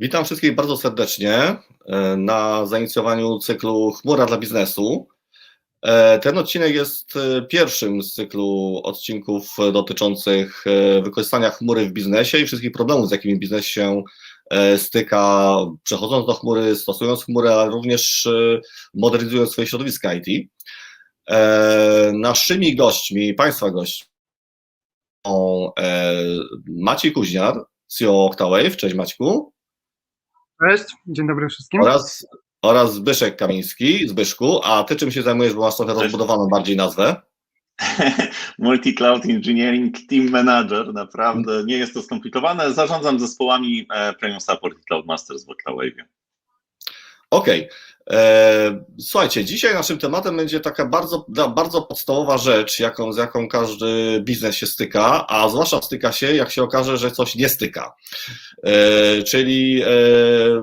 Witam wszystkich bardzo serdecznie e, na zainicjowaniu cyklu Chmura dla biznesu. E, ten odcinek jest e, pierwszym z cyklu odcinków dotyczących wykorzystania chmury w biznesie i wszystkich problemów, z jakimi biznes się styka, przechodząc do chmury, stosując chmurę, ale również modernizując swoje środowiska IT. Naszymi gośćmi, Państwa gośćmi są Maciej Kuźniar, CEO Octawave. Cześć Maćku. Cześć, dzień dobry wszystkim. Oraz, oraz Zbyszek Kamiński, Zbyszku, a ty czym się zajmujesz, bo masz trochę Cześć. rozbudowaną bardziej nazwę? Multi-Cloud Engineering Team Manager, naprawdę nie jest to skomplikowane. Zarządzam zespołami e, Premium Support i Cloud Masters w Cloudwave. Okej. Okay. E, słuchajcie, dzisiaj naszym tematem będzie taka bardzo, bardzo podstawowa rzecz, jaką, z jaką każdy biznes się styka, a zwłaszcza styka się, jak się okaże, że coś nie styka. E, czyli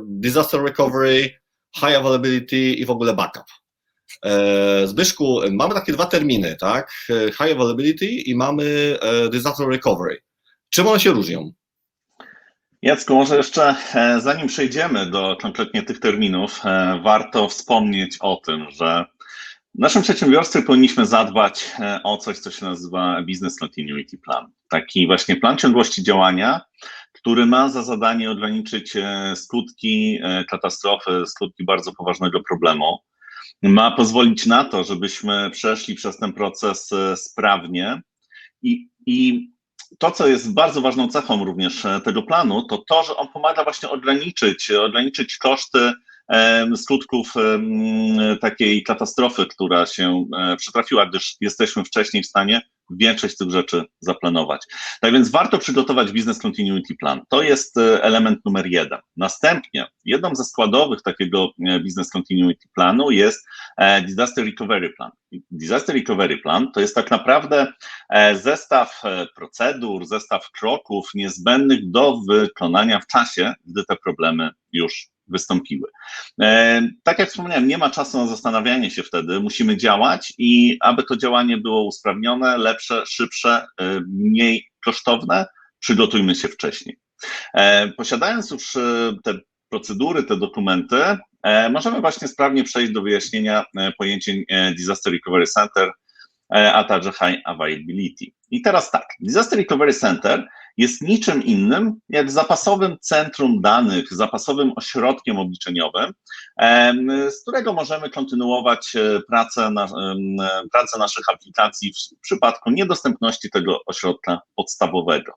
disaster recovery, high availability i w ogóle backup. Zbyszku, mamy takie dwa terminy, tak? High availability i mamy disaster recovery. Czym one się różnią? Jacku, może jeszcze e, zanim przejdziemy do konkretnie tych terminów, e, warto wspomnieć o tym, że w naszym przedsiębiorstwie powinniśmy zadbać e, o coś, co się nazywa Business Continuity Plan. Taki właśnie plan ciągłości działania, który ma za zadanie ograniczyć skutki katastrofy, skutki bardzo poważnego problemu. Ma pozwolić na to, żebyśmy przeszli przez ten proces sprawnie i, i to, co jest bardzo ważną cechą również e, tego planu, to to, że on pomaga właśnie ograniczyć, ograniczyć koszty skutków takiej katastrofy, która się e, przytrafiła, gdyż jesteśmy wcześniej w stanie większość z tych rzeczy zaplanować. Tak więc warto przygotować Business Continuity Plan. To jest e, element numer jeden. Następnie jedną ze składowych takiego e, Business Continuity Planu jest Disaster Recovery Plan. Disaster Recovery Plan to jest tak naprawdę zestaw procedur, zestaw kroków niezbędnych do wykonania w czasie, gdy te problemy już wystąpiły. E, tak jak wspomniałem, nie ma czasu na zastanawianie się wtedy, musimy działać i aby to działanie było usprawnione, lepsze, szybsze, e, mniej kosztowne, przygotujmy się wcześniej. E, posiadając już te procedury, te dokumenty, możemy właśnie sprawnie przejść do wyjaśnienia pojęcia Disaster Recovery Center, a także High Availability. I teraz tak, Disaster Recovery Center jest niczym innym jak zapasowym centrum danych, zapasowym ośrodkiem obliczeniowym, z którego możemy kontynuować e, pracę, na, pracę naszych aplikacji w przypadku niedostępności tego ośrodka podstawowego.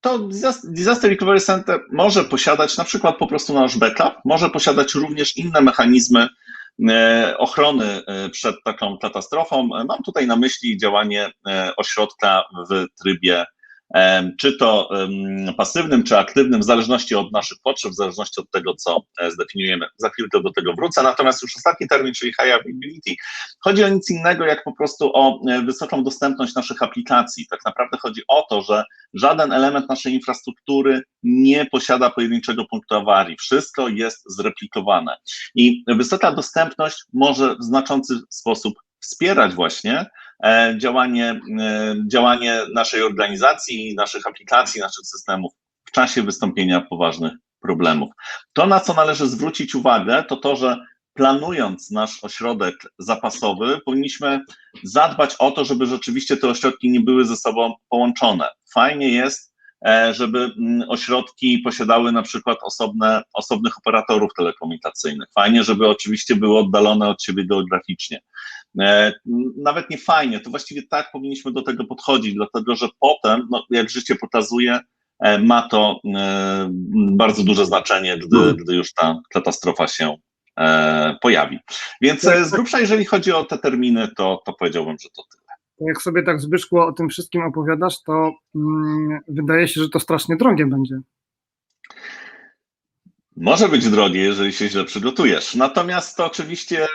To Disaster Recovery Center może posiadać na przykład po prostu nasz backup, może posiadać również inne mechanizmy E, ochrony e, przed taką katastrofą. Mam tutaj na myśli działanie e, ośrodka w trybie czy to pasywnym, czy aktywnym, w zależności od naszych potrzeb, w zależności od tego, co e, zdefiniujemy. Za chwilkę do tego wrócę. Natomiast już ostatni termin, czyli high availability, chodzi o nic innego, jak po prostu o e, wysoką dostępność naszych aplikacji. Tak naprawdę chodzi o to, że żaden element naszej infrastruktury nie posiada pojedynczego punktu awarii. Wszystko jest zreplikowane. I wysoka dostępność może w znaczący sposób wspierać właśnie działanie, e, działanie naszej organizacji, naszych aplikacji, naszych systemów w czasie wystąpienia poważnych problemów. To, na co należy zwrócić uwagę, to to, że planując nasz ośrodek zapasowy, powinniśmy zadbać o to, żeby rzeczywiście te ośrodki nie były ze sobą połączone. Fajnie jest, e, żeby mm, ośrodki posiadały na przykład osobne, osobnych operatorów telekomunikacyjnych. Fajnie, żeby oczywiście były oddalone od siebie geograficznie. E, nawet nie fajnie, to właściwie tak powinniśmy do tego podchodzić, dlatego że potem, no, jak życie pokazuje, e, ma to e, bardzo duże znaczenie, gdy, hmm. gdy już ta katastrofa się pojawi. Więc z grubsza, jeżeli chodzi o te terminy, to, to powiedziałbym, że to tyle. Jak sobie tak Zbyszku o tym wszystkim opowiadasz, to mm, wydaje się, że to strasznie drogie będzie. Może być drogie, jeżeli się źle przygotujesz. Natomiast to oczywiście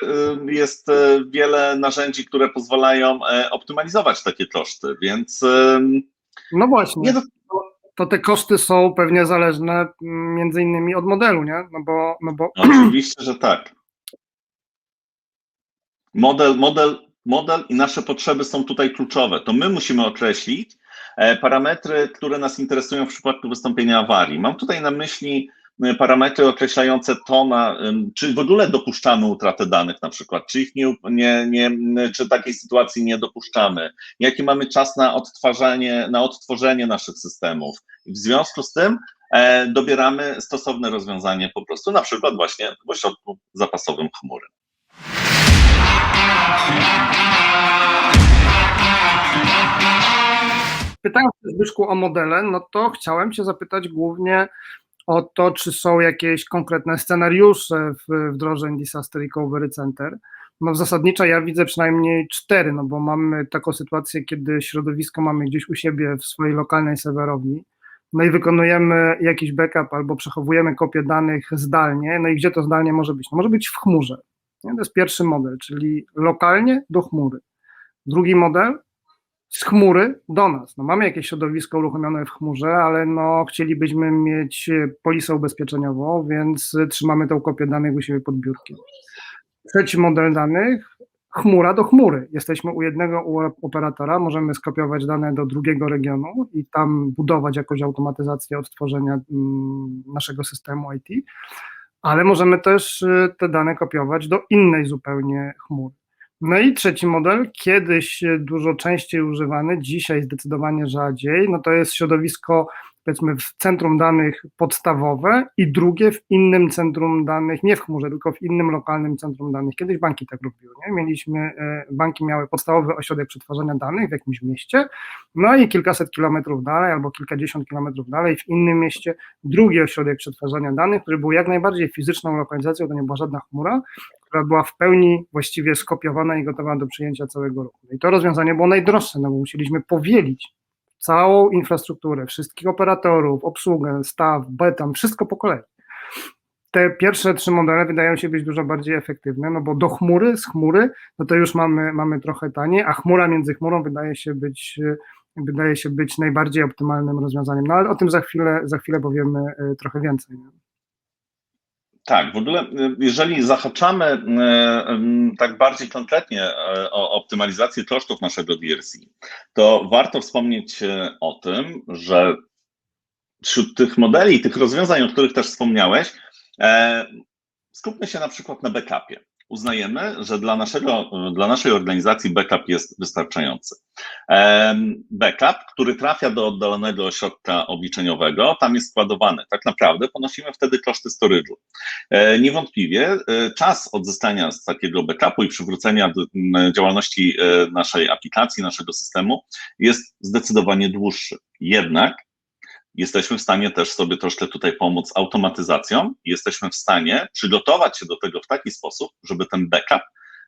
jest y, wiele narzędzi, które pozwalają e, optymalizować takie koszty, więc. No właśnie. Do... To te koszty są pewnie zależne mm, między innymi od modelu, nie? No bo. No bo... Oczywiście, że tak. Model, model model i nasze potrzeby są tutaj kluczowe. To my musimy określić e, parametry, które nas interesują w przypadku wystąpienia awarii. Mam tutaj na myśli e, parametry określające to, na, czy w ogóle dopuszczamy utratę danych na przykład, czy ich nie, nie, nie, czy takiej sytuacji nie dopuszczamy, jaki mamy czas na odtwarzanie, na odtworzenie naszych systemów. W związku z tym e, dobieramy stosowne rozwiązanie po prostu, na przykład właśnie w ośrodku zapasowym chmury. Pytając Zbyszku o modele, no to chciałem Cię zapytać głównie o to, czy są jakieś konkretne scenariusze w wdrożeń Disaster Recovery Center. No zasadniczo ja widzę przynajmniej cztery, no bo mamy taką sytuację, kiedy środowisko mamy gdzieś u siebie w swojej lokalnej serwerowni, no i wykonujemy jakiś backup albo przechowujemy kopię danych zdalnie, no i gdzie to zdalnie może być? No może być w chmurze. Nie? To jest pierwszy model, czyli lokalnie do chmury. Drugi model z chmury do nas. No mamy jakieś środowisko uruchomione w chmurze, ale no chcielibyśmy mieć polisę ubezpieczeniową, więc trzymamy tą kopię danych u siebie pod biurkiem. Trzeci model danych, chmura do chmury. Jesteśmy u jednego operatora, możemy skopiować dane do drugiego regionu i tam budować jakąś automatyzację odtworzenia mm, naszego systemu IT, ale możemy też y, te dane kopiować do innej zupełnie chmury. No i trzeci model, kiedyś dużo częściej używany, dzisiaj zdecydowanie rzadziej, no to jest środowisko powiedzmy w centrum danych podstawowe i drugie w innym centrum danych, nie w chmurze, tylko w innym lokalnym centrum danych. Kiedyś banki tak robiły, nie? Mieliśmy, e, banki miały podstawowy ośrodek przetwarzania danych w jakimś mieście, no i kilkaset kilometrów dalej albo kilkadziesiąt kilometrów dalej w innym mieście drugi ośrodek przetwarzania danych, który był jak najbardziej fizyczną lokalizacją, to nie była żadna chmura, która była w pełni właściwie skopiowana i gotowa do przyjęcia całego ruchu. No I to rozwiązanie było najdroższe, no bo musieliśmy powielić całą infrastrukturę, wszystkich operatorów, obsługę, staw, betam, wszystko po kolei. Te pierwsze trzy modele wydają się być dużo bardziej efektywne, no bo do chmury, z chmury, no to już mamy, mamy trochę taniej, a chmura między chmurą wydaje się być wydaje się być najbardziej optymalnym rozwiązaniem. No ale o tym za chwilę, za chwilę powiemy e, trochę więcej. Tak, w ogóle jeżeli zahaczamy tak bardziej konkretnie o optymalizację kosztów naszego DRC, to warto wspomnieć o tym, że wśród tych modeli, tych rozwiązań, o których też wspomniałeś, e, skupmy się na przykład na backupie uznajemy, że dla, naszego, dla naszej organizacji backup jest wystarczający. Backup, który trafia do oddalonego ośrodka obliczeniowego, tam jest składowany. Tak naprawdę ponosimy wtedy koszty storage'u. E, niewątpliwie e, czas odzyskania z takiego backupu i przywrócenia działalności e, naszej aplikacji, naszego systemu jest zdecydowanie dłuższy. Jednak jesteśmy w stanie też sobie troszkę tutaj pomóc automatyzacją. Jesteśmy w stanie przygotować się do tego w taki sposób, żeby ten backup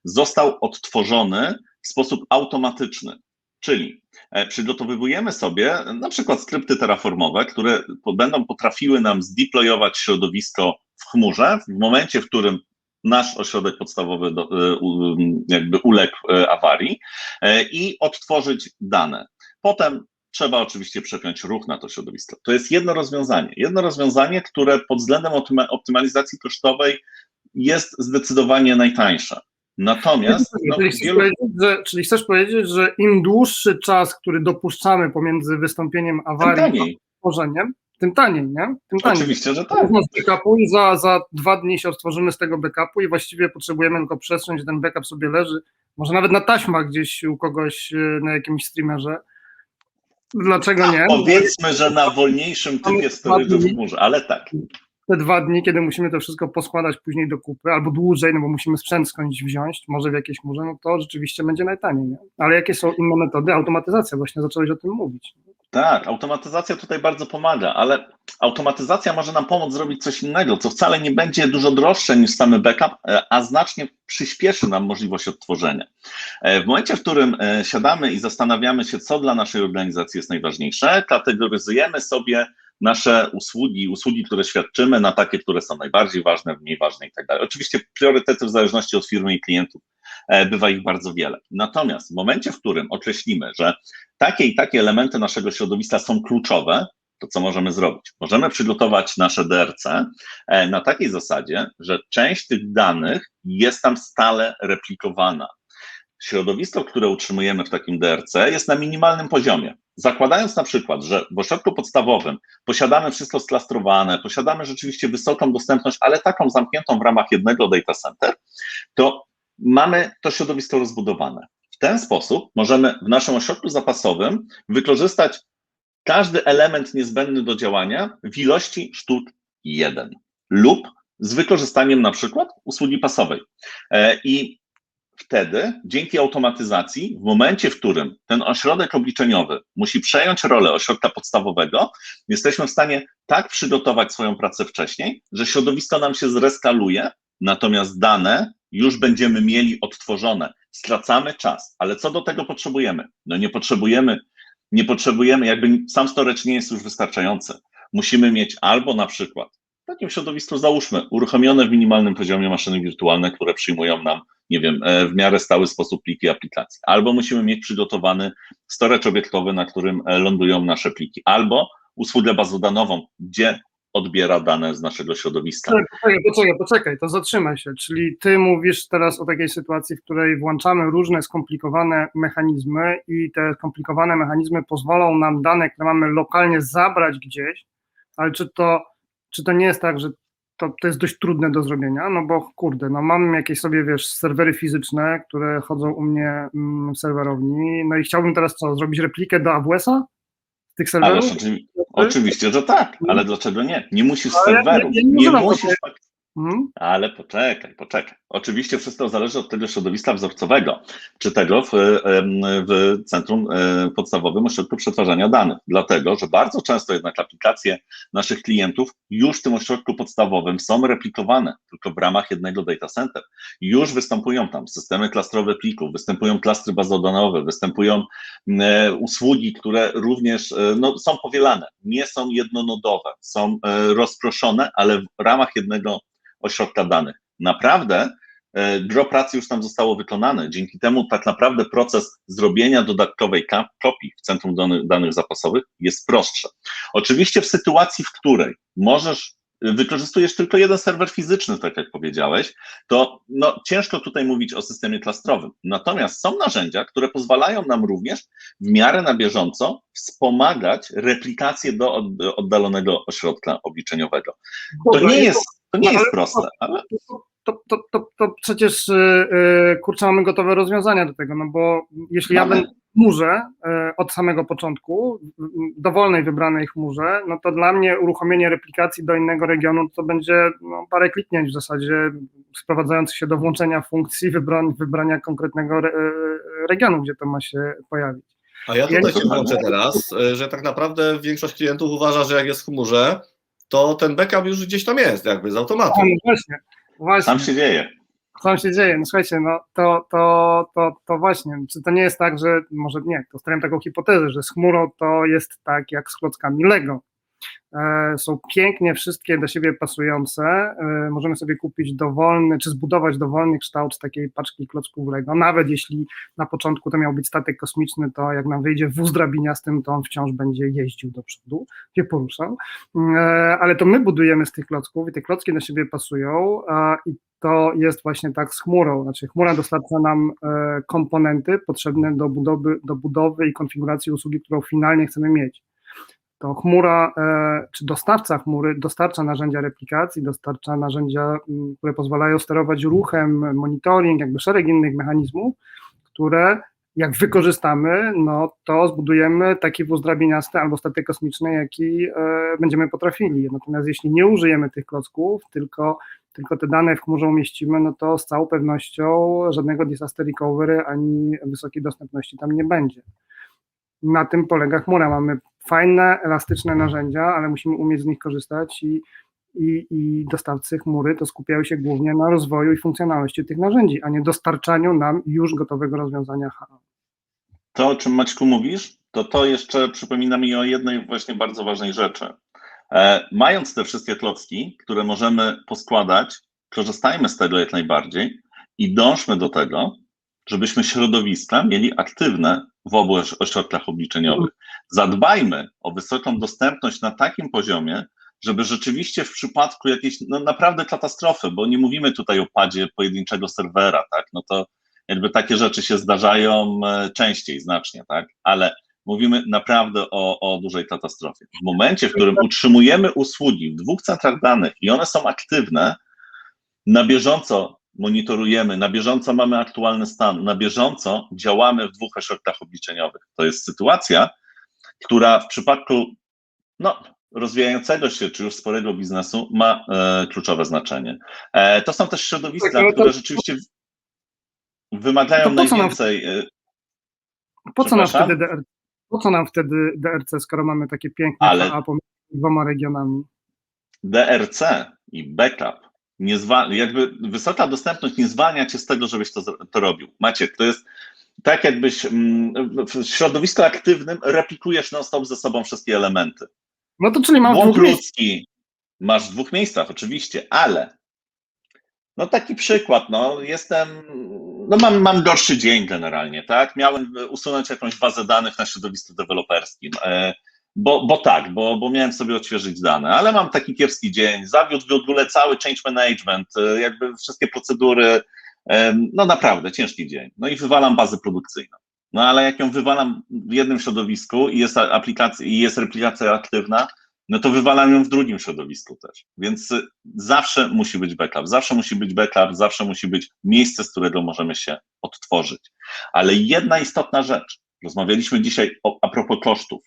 został odtworzony w sposób automatyczny. Czyli e, przygotowujemy sobie na przykład skrypty terraformowe, które będą potrafiły nam zdeployować środowisko w chmurze w momencie, w którym nasz ośrodek podstawowy do, e, jakby uległ e, awarii i odtworzyć dane. Potem trzeba oczywiście przepiąć ruch na to środowisko. To jest jedno rozwiązanie. Jedno rozwiązanie, które pod względem optymalizacji kosztowej jest zdecydowanie najtańsze. Natomiast. No, czyli, chcesz wielu... że, czyli, chcesz powiedzieć, że im dłuższy czas, który dopuszczamy pomiędzy wystąpieniem awarii a tworzeniem, tym taniej, nie? Tym taniej. Oczywiście, że tak. backupu i za, za dwa dni się odtworzymy z tego backupu i właściwie potrzebujemy tylko przestrzeń, gdzie ten backup sobie leży, może nawet na taśmach gdzieś u kogoś e, na jakimś streamerze Dlaczego nie? Powiedzmy, że na wolniejszym typie storage'u w chmurze, ale tak. Te dwa dni, kiedy musimy to wszystko poskładać później do kupy, albo dłużej, no bo musimy sprzęt skądś wziąć, może w jakiejś chmurze, no to rzeczywiście będzie najtaniej. Nie? Ale jakie są inne metody? Automatyzacja, właśnie zacząłeś o tym mówić. Tak, automatyzacja tutaj bardzo pomaga, ale automatyzacja może nam pomóc zrobić coś innego, co wcale nie będzie dużo droższe niż samy backup, e, a znacznie przyspieszy nam możliwość odtworzenia. E, w momencie, w którym e, siadamy i zastanawiamy się, co dla naszej organizacji jest najważniejsze, kategoryzujemy sobie nasze usługi, usługi, które świadczymy, na takie, które są najbardziej ważne, mniej ważne i tak dalej. Oczywiście priorytety w zależności od firmy i klientów bywa ich bardzo wiele. Natomiast w momencie, w którym określimy, że takie i takie elementy naszego środowiska są kluczowe, to co możemy zrobić? Możemy przygotować nasze DRC e, na takiej zasadzie, że część tych danych jest tam stale replikowana. środowisko, które utrzymujemy w takim DRC, jest na minimalnym poziomie. Zakładając na przykład, że w ośrodku podstawowym posiadamy wszystko sklastrowane, posiadamy rzeczywiście wysoką dostępność, ale taką zamkniętą w ramach jednego data center, to mamy to środowisko rozbudowane. W ten sposób możemy w naszym ośrodku zapasowym wykorzystać każdy element niezbędny do działania w ilości sztuk 1 lub z wykorzystaniem na przykład usługi pasowej. E, I wtedy, dzięki automatyzacji, w momencie, w którym ten ośrodek obliczeniowy musi przejąć rolę ośrodka podstawowego, jesteśmy w stanie tak przygotować swoją pracę wcześniej, że środowisko nam się zreskaluje, natomiast dane już będziemy mieli odtworzone. Stracamy czas, ale co do tego potrzebujemy? No nie potrzebujemy, nie potrzebujemy, jakby sam storage nie jest już wystarczający. Musimy mieć albo na przykład w takim środowisku, załóżmy, uruchomione w minimalnym poziomie maszyny wirtualne, które przyjmują nam, nie wiem, e, w miarę stały sposób pliki aplikacji. Albo musimy mieć przygotowany storage obiektowy, na którym e, lądują nasze pliki. Albo usługę bazodanową, gdzie odbiera dane z naszego środowiska. Poczekaj, poczekaj, poczekaj, poczekaj, to zatrzymaj się. Czyli ty mówisz teraz o takiej sytuacji, w której włączamy różne skomplikowane mechanizmy i te skomplikowane mechanizmy pozwolą nam dane, które mamy lokalnie zabrać gdzieś, ale czy to, czy to nie jest tak, że to, to jest dość trudne do zrobienia, no bo kurde, no mam jakieś sobie, wiesz, serwery fizyczne, które chodzą u mnie mm, w serwerowni, no i chciałbym teraz co, zrobić replikę do AWS-a z tych serwerów? Ależ oczywi- oczywiście, że tak, ale dlaczego nie? Nie musisz Ale serwerów, ja nie nie używam musisz. Mhm. Ale poczekaj, poczekaj. Oczywiście wszystko zależy od tego środowiska wzorcowego, czy tego w, w Centrum e, Podstawowym Ośrodku Przetwarzania Danych. Dlatego, że bardzo często jednak aplikacje naszych klientów już w tym ośrodku podstawowym są replikowane tylko w ramach jednego data center. Już występują tam systemy klastrowe plików, występują klastry bazodanowe, występują e, usługi, które również e, no, są powielane, nie są jednonodowe, są rozproszone, ale w ramach jednego ośrodka danych. Naprawdę e, gro pracy już tam zostało wykonane. Dzięki temu tak naprawdę proces zrobienia dodatkowej kopii w Centrum Danych, Zapasowych jest prostszy. Oczywiście w sytuacji, w której możesz, wykorzystujesz tylko jeden serwer fizyczny, tak jak powiedziałeś, to no, ciężko tutaj mówić o systemie klastrowym. Natomiast są narzędzia, które pozwalają nam również w miarę na bieżąco wspomagać replikację do od- oddalonego ośrodka obliczeniowego. To nie jest, to nie ale- jest proste, ale to, to, to, to przecież yy, kurczę, mamy gotowe rozwiązania do tego, no bo jeśli ja Mamy. będę w chmurze yy, od samego początku, dowolnej wybranej chmurze, no to dla mnie uruchomienie replikacji do innego regionu to będzie no, parę kliknięć w zasadzie sprowadzających się do włączenia funkcji wybra- wybrania konkretnego re, regionu, gdzie to ma się pojawić. A ja Ja tutaj nie- się włączę teraz, że tak naprawdę większość klientów uważa, że jak jest w chmurze, to ten backup już gdzieś tam jest, jakby z automatu. No właśnie, właśnie. tam się dzieje. Co tam się dzieje? No słuchajcie, no to, to, to, to właśnie, czy to nie jest tak, że może nie, to stawiam taką hipotezę, że z chmurą to jest tak jak z klockami Lego. E, są pięknie wszystkie do siebie pasujące. E, możemy sobie kupić dowolny, czy zbudować dowolny kształt takiej paczki klocków Lego. Nawet jeśli na początku to miał być statek kosmiczny, to jak nam wyjdzie wóz drabiniastym, to on wciąż będzie jeździł do przodu, się poruszał. E, ale to my budujemy z tych klocków i te klocki do siebie pasują i to jest właśnie tak z chmurą. Znaczy, chmura dostarcza nam komponenty potrzebne do budowy, do budowy i konfiguracji usługi, którą finalnie chcemy mieć. To chmura, e, czy dostawca chmury dostarcza narzędzia replikacji, dostarcza narzędzia, które pozwalają sterować ruchem, monitoring, jakby szereg innych mechanizmów, które jak wykorzystamy, no to zbudujemy taki wóz drabiniasty albo statek kosmiczny, jaki e, będziemy potrafili. Natomiast jeśli nie użyjemy tych klocków, tylko tylko te dane w chmurze umieścimy, no to z całą pewnością żadnego disaster recovery ani wysokiej dostępności tam nie będzie. Na tym polega chmura. Mamy fajne, elastyczne narzędzia, ale musimy umieć z nich korzystać i, i, i dostawcy chmury to skupiają się głównie na rozwoju i funkcjonalności tych narzędzi, a nie dostarczaniu nam już gotowego rozwiązania HA. To, o czym Maćku mówisz, to to jeszcze przypomina mi o jednej właśnie bardzo ważnej rzeczy. E, mając te wszystkie klocki, które możemy poskładać, korzystajmy z tego jak najbardziej i dążmy do tego, żebyśmy środowiska mieli aktywne w obu oś- ośrodkach obliczeniowych. Zadbajmy o wysoką dostępność na takim poziomie, żeby rzeczywiście w przypadku jakiejś no, naprawdę katastrofy, bo nie mówimy tutaj o padzie pojedynczego serwera, tak, no to jakby takie rzeczy się zdarzają e, częściej, znacznie, tak? Ale mówimy naprawdę o, o dużej katastrofie. W momencie, w którym utrzymujemy usługi w dwóch centrach danych i one są aktywne, na bieżąco monitorujemy, na bieżąco mamy aktualny stan, na bieżąco działamy w dwóch ośrodkach obliczeniowych. To jest sytuacja, która w przypadku no, rozwijającego się czy już sporego biznesu ma e, kluczowe znaczenie. E, to są też środowiska, Tak, ale to- które rzeczywiście wymagają To po co nam- najwięcej. e, Po co nam wtedy DRC? Po co nam wtedy DRC, skoro mamy takie piękne Ale- KA pomiędzy dwoma regionami? DRC i backup, nie zwa, jakby wysoka dostępność nie zwalnia cię z tego, żebyś to, to robił. Maciek, to jest tak, jakbyś mm, w środowisku aktywnym replikujesz non-stop ze sobą wszystkie elementy. No to czyli mam Błąd dwóch ludzki masz w dwóch miejscach, oczywiście, ale no taki przykład, no jestem, no mam, mam gorszy dzień generalnie, tak? Miałem usunąć jakąś bazę danych na środowisku deweloperskim, e, bo, bo tak, bo, bo miałem sobie odświeżyć dane, ale mam taki kiepski dzień, zawiódł w ogóle cały change management, e, jakby wszystkie procedury, e, no naprawdę ciężki dzień. No i wywalam bazę produkcyjną. No ale jak ją wywalam w jednym środowisku i jest aplikacja, i jest replikacja aktywna, no to wywalam ją w drugim środowisku też. Więc y, zawsze musi być backup, zawsze musi być backup, zawsze musi być miejsce, z którego możemy się odtworzyć. Ale jedna istotna rzecz, rozmawialiśmy dzisiaj o, a propos kosztów.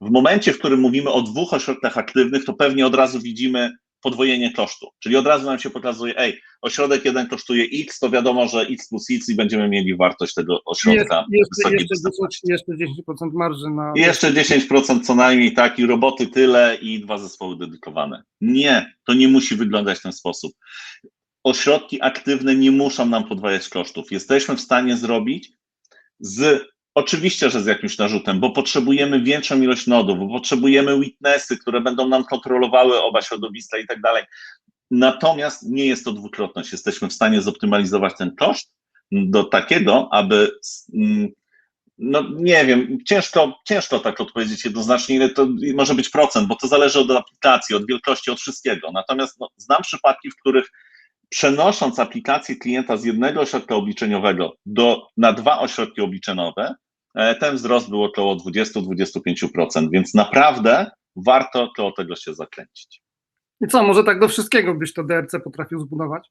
W momencie, w którym mówimy o dwóch ośrodkach aktywnych, to pewnie od razu widzimy podwojenie kosztu. Czyli od razu nam się pokazuje, ej, ośrodek jeden kosztuje X, to wiadomo, że X plus X i będziemy mieli wartość tego ośrodka jeszcze, jeszcze, dostępności. 10, jeszcze 10% marży na. Jeszcze 10% co najmniej, tak, i roboty tyle, i dwa zespoły dedykowane. Nie, to nie musi wyglądać w ten sposób. Ośrodki aktywne nie muszą nam podwajać kosztów. Jesteśmy w stanie zrobić z, oczywiście, że z jakimś narzutem, bo potrzebujemy większą ilość nodów, bo potrzebujemy witnessy, które będą nam kontrolowały oba środowiska i tak dalej. Natomiast nie jest to dwukrotność. Jesteśmy w stanie zoptymalizować ten koszt do takiego, aby mm, no nie wiem, ciężko, ciężko tak odpowiedzieć jednoznacznie, ile to może być procent, bo to zależy od aplikacji, od wielkości, od wszystkiego. Natomiast no, znam przypadki, w których przenosząc aplikację klienta z jednego ośrodka obliczeniowego do, na dwa ośrodki obliczeniowe, e, ten wzrost był około 20-25%, więc naprawdę warto koło tego się zakręcić. I co, może tak do wszystkiego byś to DRC potrafił zbudować?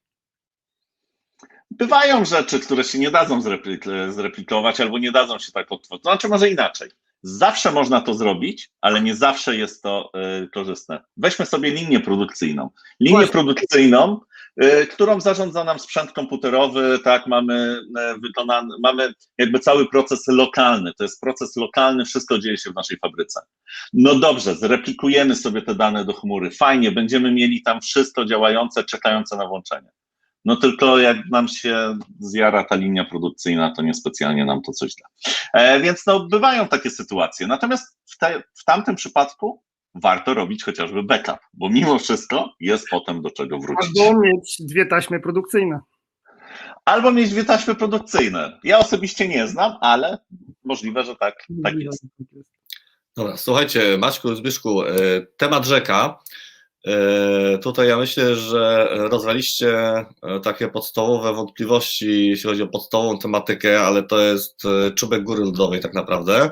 Bywają rzeczy, które się nie dadzą zreplik- zreplikować albo nie dadzą się tak odtworzyć. Znaczy, może inaczej. Zawsze można to zrobić, ale nie zawsze jest to y, korzystne. Weźmy sobie linię produkcyjną. Linię Właśnie. produkcyjną, y, którą zarządza nam sprzęt komputerowy, tak, mamy y, wykonany, mamy jakby cały proces lokalny. To jest proces lokalny, wszystko dzieje się w naszej fabryce. No dobrze, zreplikujemy sobie te dane do chmury. Fajnie, będziemy mieli tam wszystko działające, czekające na włączenie. No tylko jak nam się zjara ta linia produkcyjna, to niespecjalnie nam to coś da. E, więc no, bywają takie sytuacje. Natomiast w, te, w tamtym przypadku warto robić chociażby backup, bo mimo wszystko jest potem do czego wrócić. Albo mieć dwie taśmy produkcyjne. Albo mieć dwie taśmy produkcyjne. Ja osobiście nie znam, ale możliwe, że tak, tak jest. Dobra, słuchajcie, Maćku, Zbyszku, e, temat rzeka. E, Tutaj ja myślę, że rozwaliście e, takie podstawowe wątpliwości, jeśli chodzi o podstawową tematykę, ale to jest e, czubek góry lodowej tak naprawdę.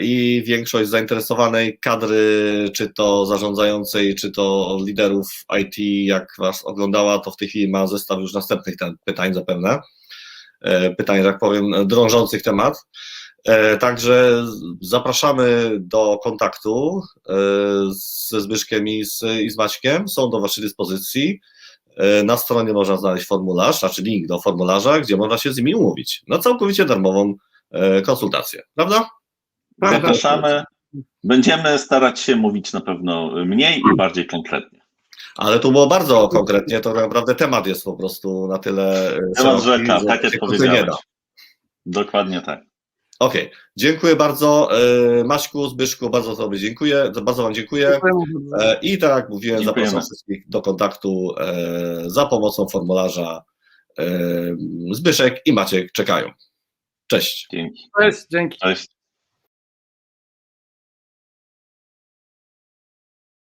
I większość zainteresowanej kadry, czy to zarządzającej, czy to liderów IT, jak Was oglądała, to w tej chwili ma zestaw już następnych pytań zapewne. Pytań, że tak powiem, drążących temat. E, Także zapraszamy do kontaktu e, ze Zbyszkiem i z, i z Maćkiem. Są do Waszej dyspozycji. E, Na stronie można znaleźć formularz, znaczy link do formularza, gdzie można się z nimi umówić na całkowicie darmową konsultację. Prawda? Prawda. Zapraszamy. Będziemy starać się mówić na pewno mniej i bardziej konkretnie. Ale tu było bardzo konkretnie, to tak naprawdę temat jest po prostu na tyle. Temat rzeka, że tak jak da. Dokładnie tak. Okej, dziękuję bardzo. e, Maćku, Zbyszku, bardzo Tobie dziękuję. Bardzo Wam dziękuję. E, I tak jak mówiłem, Dziękujemy. zapraszam wszystkich do kontaktu e, za pomocą formularza. Zbyszek i Maciek czekają. Cześć. Dzięki. Cześć, dzięki. Cześć.